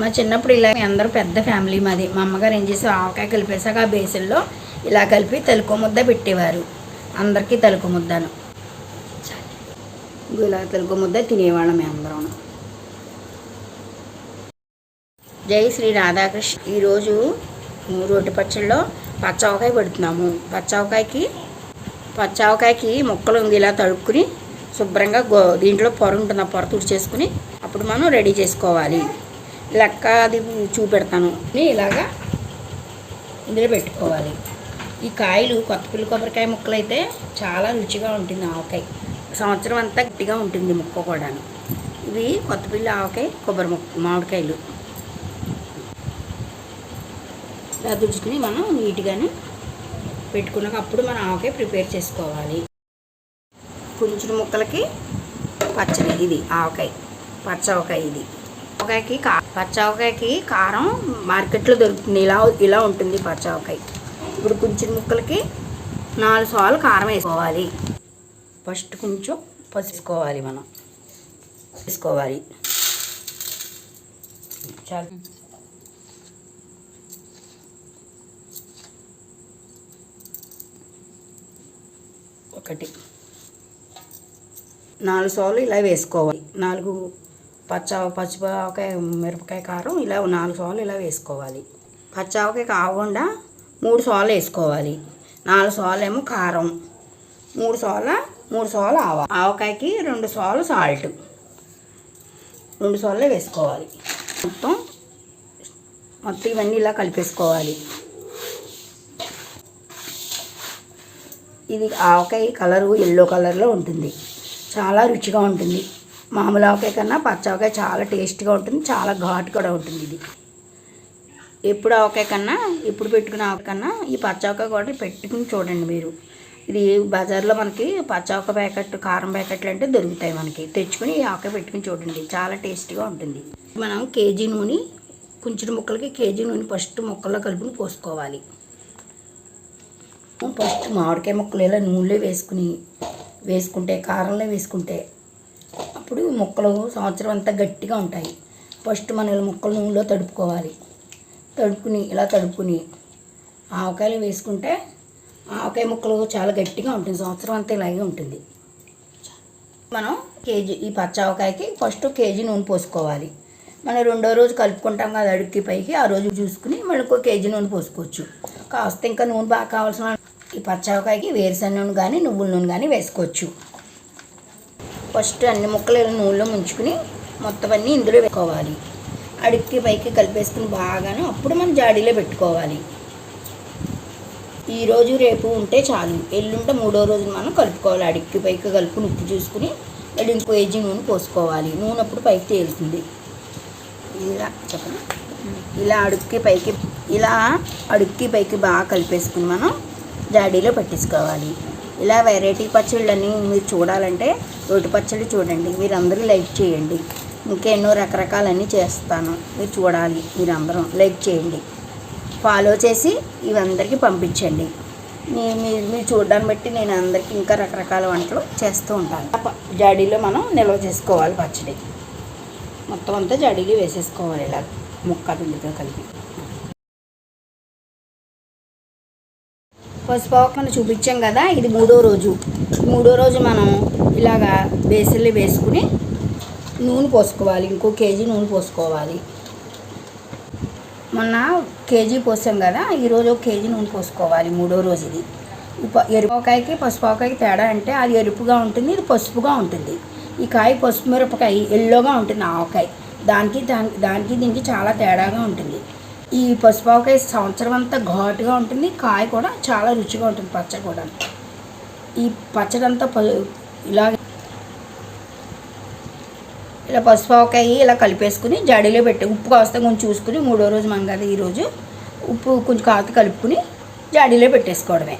మా చిన్నప్పుడు ఇలా అందరూ పెద్ద ఫ్యామిలీ మాది. మా అమ్మగారు ఏం చేసి ఆవకాయ కలిపేసాక ఆ బేసిన్లో ఇలా కలిపి తలుకో ముద్ద పెట్టేవారు. అందరికీ తలుకు ముద్దను. ఇలా తలుకు ముద్ద తినేవాళ్ళం మేము అందరం. జై శ్రీ రాధాకృష్ణ. ఈరోజు రోటి పచ్చడిలో పచ్చావకాయ పెడుతున్నాము. పచ్చావకాయకి పచ్చావకాయకి ముక్కలు ఇలా తడుక్కుని శుభ్రంగా గో దీంట్లో పొర ఉంటుంది ఆ పొర తుడిచేసుకుని అప్పుడు మనం రెడీ చేసుకోవాలి. లెక్క అది చూపెడతాను. ఇలాగా ఇందులో పెట్టుకోవాలి. ఈ కాయలు కొత్త పిల్లి కొబ్బరికాయ ముక్కలు అయితే చాలా రుచిగా ఉంటుంది ఆవకాయ. సంవత్సరం అంతా గట్టిగా ఉంటుంది ముక్క కూడా ఇవి కొత్త పిల్లి ఆవకాయ కొబ్బరి ముక్క మామిడికాయలు. ఇలా మనం నీట్గానే పెట్టుకున్నాక అప్పుడు మనం ఆవకాయ ప్రిపేర్ చేసుకోవాలి. కొంచెం ముక్కలకి పచ్చడి ఇది ఆవకాయ పచ్చవకాయ ఇది. ఆవకాయకి కా కారం మార్కెట్లో దొరుకుతుంది. ఇలా ఇలా ఉంటుంది పచ్చావకాయ ఇప్పుడు కొంచెం ముక్కలకి నాలుగు సార్లు కారం వేసుకోవాలి. ఫస్ట్ కొంచెం పసుకోవాలి మనం. వేసుకోవాలి. చాలు. ఒకటి. నాలుగు సార్లు ఇలా వేసుకోవాలి. నాలుగు పచ్చ పచ్చిపావకాయ మిరపకాయ కారం ఇలా నాలుగు సార్లు ఇలా వేసుకోవాలి. పచ్చావకాయ కాకుండా మూడు సార్లు వేసుకోవాలి. నాలుగు సార్లు ఏమో కారం. మూడు సార్ల మూడు సార్లు ఆవ. ఆవకాయకి రెండు సార్లు సాల్ట్. రెండు సార్లు వేసుకోవాలి. మొత్తం మొత్తం ఇవన్నీ ఇలా కలిపేసుకోవాలి. ఇది ఆవకాయ కలరు ఎల్లో కలర్లో ఉంటుంది. చాలా రుచిగా ఉంటుంది. మామూలు ఆవకాయ కన్నా పచ్చ ఆవకాయ చాలా టేస్ట్గా ఉంటుంది చాలా ఘాటు కూడా ఉంటుంది ఇది. ఎప్పుడు ఆవకాయ కన్నా ఇప్పుడు పెట్టుకున్న ఆవకాయ కన్నా ఈ పచ్చవకాయ కూడా పెట్టుకుని చూడండి మీరు. ఇది బజార్లో మనకి పచ్చ ప్యాకెట్ కారం ప్యాకెట్లు అంటే దొరుకుతాయి మనకి. తెచ్చుకుని ఈ ఆవకాయ పెట్టుకుని చూడండి చాలా టేస్టీగా ఉంటుంది. మనం కేజీ నూనె కొంచెం ముక్కలకి కేజీ నూనె ఫస్ట్ ముక్కల్లో కలుపుని పోసుకోవాలి. ఫస్ట్ మామిడికాయ ముక్కలు ఇలా నూనెలో వేసుకుని వేసుకుంటే కారంలో వేసుకుంటే అప్పుడు ముక్కలు సంవత్సరం అంతా గట్టిగా ఉంటాయి. ఫస్ట్ మనం ఇలా ముక్కలు నూనెలో తడుపుకోవాలి. తడుపుకుని ఇలా తడుపుకుని ఆవకాయలు వేసుకుంటే ఆవకాయ ముక్కలు చాలా గట్టిగా ఉంటుంది. సంవత్సరం అంతా ఇలాగే ఉంటుంది. మనం కేజీ ఈ పచ్చ ఆవకాయకి ఫస్ట్ కేజీ నూనె పోసుకోవాలి. మనం రెండో రోజు కలుపుకుంటాం కదా అడుక్కి పైకి ఆ రోజు చూసుకుని మళ్ళీ ఇంకో కేజీ నూనె పోసుకోవచ్చు. కాస్త ఇంకా నూనె బాగా కావాల్సిన ఈ పచ్చావకాయకి వేరుశెనగ నూనె కానీ నువ్వుల నూనె కానీ వేసుకోవచ్చు. ఫస్ట్ అన్ని ముక్కలు ఇలా నూనెలో ముంచుకుని మొత్తం అన్నీ ఇందులో పెట్టుకోవాలి అడుక్కి పైకి కలిపేసుకుని బాగాను అప్పుడు మనం జాడీలో పెట్టుకోవాలి. ఈరోజు రేపు ఉంటే చాలు. ఎల్లుంటే మూడో రోజు మనం కలుపుకోవాలి. అడిక్కి పైకి కలుపుకుని ఉప్పు చూసుకుని మళ్ళీ ఇంకో ఏజీ నూనె పోసుకోవాలి. నూనె అప్పుడు పైకి తేలుతుంది. ఇలా చెప్పండి. ఇలా అడుక్కి పైకి ఇలా అడుక్కి పైకి బాగా కలిపేసుకుని మనం జాడీలో పెట్టేసుకోవాలి. ఇలా వెరైటీ పచ్చళ్ళని మీరు చూడాలంటే రోటి పచ్చడి చూడండి మీరందరూ లైక్ చేయండి. ఇంకెన్నో రకరకాలన్నీ చేస్తాను మీరు చూడాలి మీరందరం లైక్ చేయండి. ఫాలో చేసి ఇవందరికీ పంపించండి. మీ మీరు మీరు చూడడాన్ని బట్టి నేను అందరికీ ఇంకా రకరకాల వంటలు చేస్తూ ఉంటాను. జాడీలో మనం నిల్వ చేసుకోవాలి పచ్చడి. మొత్తం అంతా జాడీలో వేసేసుకోవాలి ఇలా ముక్క పిండితో కలిపి. పసుపు మనం చూపించాం కదా ఇది మూడో రోజు. మూడో రోజు మనం ఇలాగా బేసిన్లు వేసుకుని నూనె పోసుకోవాలి ఇంకో కేజీ నూనె పోసుకోవాలి. మొన్న కేజీ పోసాం కదా ఈరోజు ఒక కేజీ నూనె పోసుకోవాలి మూడో రోజు ఇది. ఎరుపుకాయకి పసుపుకాయకి తేడా అంటే అది ఎరుపుగా ఉంటుంది ఇది పసుపుగా ఉంటుంది. ఈ కాయ పసుపు మిరపకాయ ఎల్లోగా ఉంటుంది ఆవకాయ. దానికి దానికి దానికి దీనికి చాలా తేడాగా ఉంటుంది. ఈ పసుపావకాయ సంవత్సరం అంతా ఘాటుగా ఉంటుంది. కాయ కూడా చాలా రుచిగా ఉంటుంది పచ్చడి కూడా. ఈ పచ్చడి అంతా ప ఇలా ఇలా పసుపావకాయ ఇలా కలిపేసుకుని జాడీలో పెట్టి ఉప్పు కాస్త కొంచెం చూసుకుని మూడో రోజు మనం కదా ఈరోజు ఉప్పు కొంచెం కాస్త కలుపుకుని జాడీలో పెట్టేసుకోవడమే.